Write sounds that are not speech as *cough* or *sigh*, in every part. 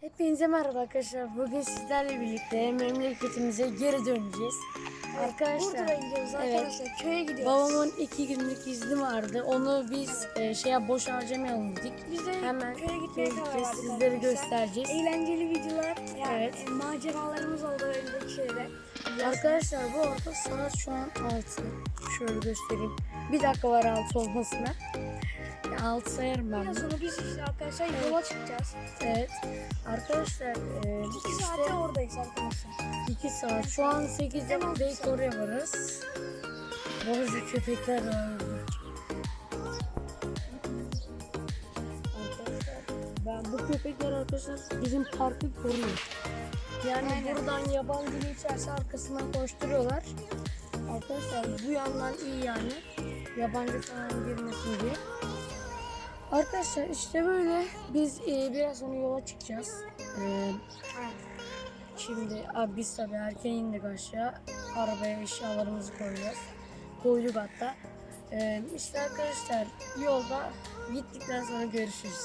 Hepinize merhaba arkadaşlar. Bugün sizlerle birlikte memleketimize geri döneceğiz. Arkadaşlar, Burdur'a gidiyoruz arkadaşlar. Köye gidiyoruz. babamın iki günlük izni vardı. Onu biz e, şeye boş harcamayalım dedik. Biz de Hemen köye gitmeye karar verdik Sizleri arkadaşlar. göstereceğiz. Eğlenceli videolar. Yani Evet. e, maceralarımız oldu önceki şeyde. Arkadaşlar bu arada saat şu an 6. Şöyle göstereyim. Bir dakika var 6 olmasına. 6 sayarım ben. Biraz sonra biz işte arkadaşlar yola çıkacağız. Evet. Arkadaşlar e, 2 işte saate oradayız arkadaşlar. 2 saat. Şu an 8'de Tamam, belki oraya varız. Arada köpekler var. Ben bu köpekler arkadaşlar bizim parkı koruyor. Yani Aynen. buradan yabancı geçerse arkasından koşturuyorlar. Arkadaşlar bu yandan iyi yani. Yabancı falan girmesin diye. Arkadaşlar işte böyle biz e, biraz sonra yola çıkacağız. E, Şimdi abi biz tabii erken indik aşağı. Arabaya eşyalarımızı koyacağız. Koyduk hatta. Ee, işte arkadaşlar yolda gittikten sonra görüşürüz.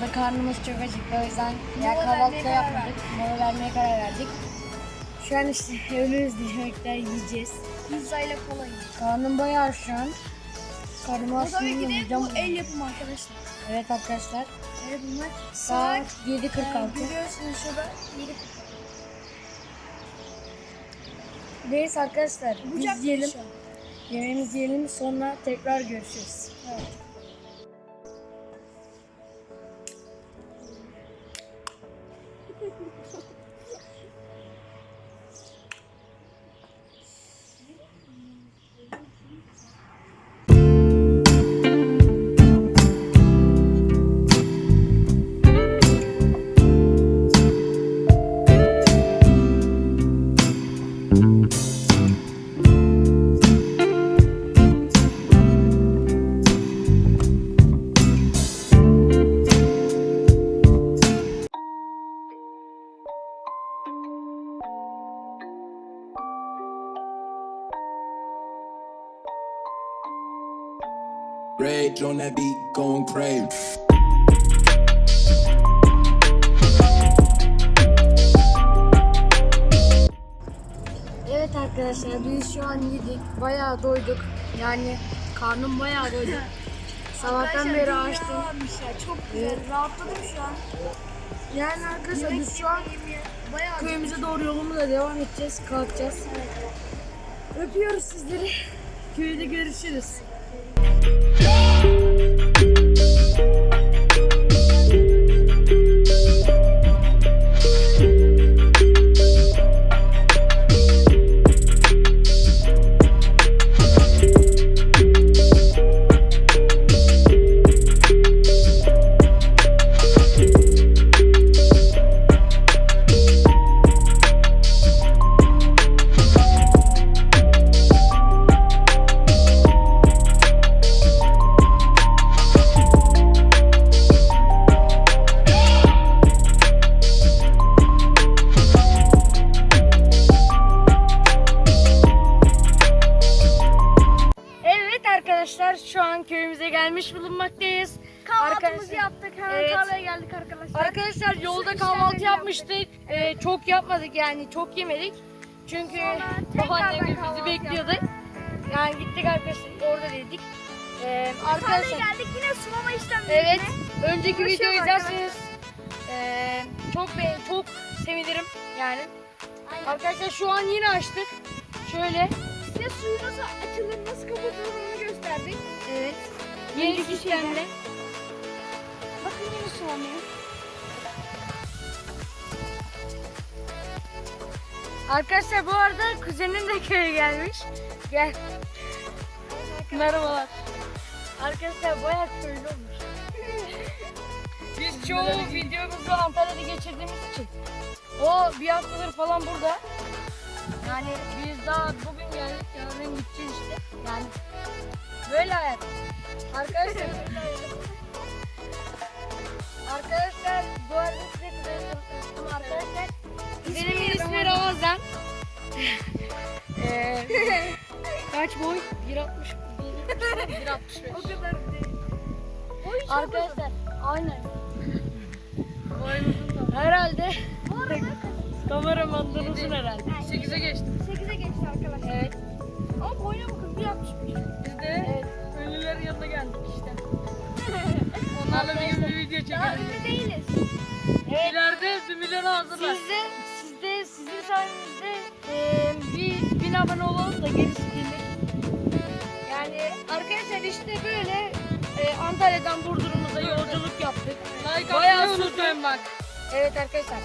Yolda karnımız çok acıktı o yüzden ya kahvaltı da yapmadık. Mola vermeye karar verdik. Şu an işte *laughs* önümüzde yemekler yiyeceğiz. Pizza ile kola yiyoruz. Karnım bayağı şu an. Karnım Bu aslında tabii ki de yiyeceğim. bu el yapımı arkadaşlar. Evet arkadaşlar Evet bunlar saat saat 7.46. e, görüyorsunuz şurada 7 Neyse arkadaşlar Bucak biz yiyelim. şu an. Yemeğimizi yiyelim sonra tekrar görüşürüz. Evet. Rage on that beat, going crazy. Evet arkadaşlar biz şu an yedik. Bayağı doyduk. Yani karnım bayağı doydu. *laughs* Sabahtan beri açtım. Çok güzel. Rahatladım şu an. Yani arkadaşlar biz şu an Bayağı köyümüze doğru yolumuza devam edeceğiz. Kalkacağız. Öpüyoruz sizleri. Köyde görüşürüz. Evet gelmiş bulunmaktayız. kahvaltımızı Arkadaşlar- yaptık. Hemen Evet. tarlaya geldik arkadaşlar. Arkadaşlar yolda Su kahvaltı işlemleri yapmıştık. Ee, çok yapmadık yani çok yemedik. Çünkü Sonra babaannem tekrardan bizi bekliyordu. Yani gittik arkadaşlar orada dedik. Ee, Tarlaya arkadaşlar geldik yine sulama işlemleri. evet önceki Uğraşıyoruz videoyu arkadaşlar. izlerseniz ee, çok be çok sevinirim yani. Arkadaşlar şu an yine açtık. Şöyle Size suyu nasıl açılır, nasıl kapatılır onu gösterdik. evet yeni sistemle. Bakın yine sulamıyor. Arkadaşlar bu arada kuzenim de köye gelmiş. Gel. Merhabalar. Arkadaşlar bayağı köylü olmuş. Biz çoğu videomuzu Antalya'da geçirdiğimiz için. O bir haftadır falan burada. Yani biz daha bugün geldik, yarın gideceğiz işte. Yani böyle hayat. Arkadaşlar Arkadaşlar bu arada size kuzenim tanıtmıştım arkadaşlar. Kuzenimin ismi Ramazan. Eee *laughs* kaç boy? 1.60 1.65 *laughs* O kadar değil. Hiç Arkadaşlar aynen. Boyumuzun da. Herhalde Bu arada kameramandan uzun herhalde. 8'e geçtim. 8'e geçti arkadaşlar. Evet. Ama boyuna bakın 1.65. Biz de evet. Ünlülerin yanına geldik işte. Onlarla bir gün bir video Daha çekelim. ünlü değiliz. Evet. İleride milyona hazırlar. Siz de, siz de sizin sayenizde eee, bir bin abone olalım da gerisi gelir. Yani arkadaşlar işte böyle eee, Antalya'dan Burdur'umuza yolculuk yaptık. Like Bayağı atmayı sürdü. unutmayın bak. Evet arkadaşlar.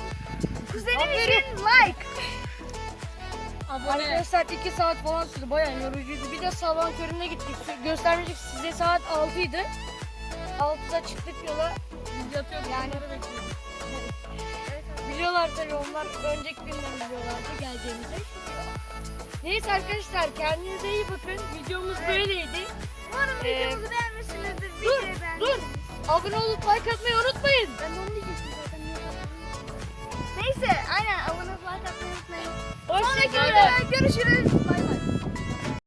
Kuzenim için like. Arkadaşlar 2 saat falan sürdü. Bayağı yorucuydu. Bir de sabah köründe gittik. Göstermeyecek size saat 6 idi. 6'da çıktık yola. Video atıyoruz. Yani-. Biliyorlar tabii onlar önceki günden biliyorlardı geleceğimizi. Neyse arkadaşlar kendinize iyi bakın. Videomuz böyleydi. Umarım Ee, videomuzu beğenmişsinizdir. Dur dur. Abone olup like atmayı unutmayın. Ben onu diyecektim. Neyse aynen abone atmayı unutmayın. Sonraki videoda görüşürüz.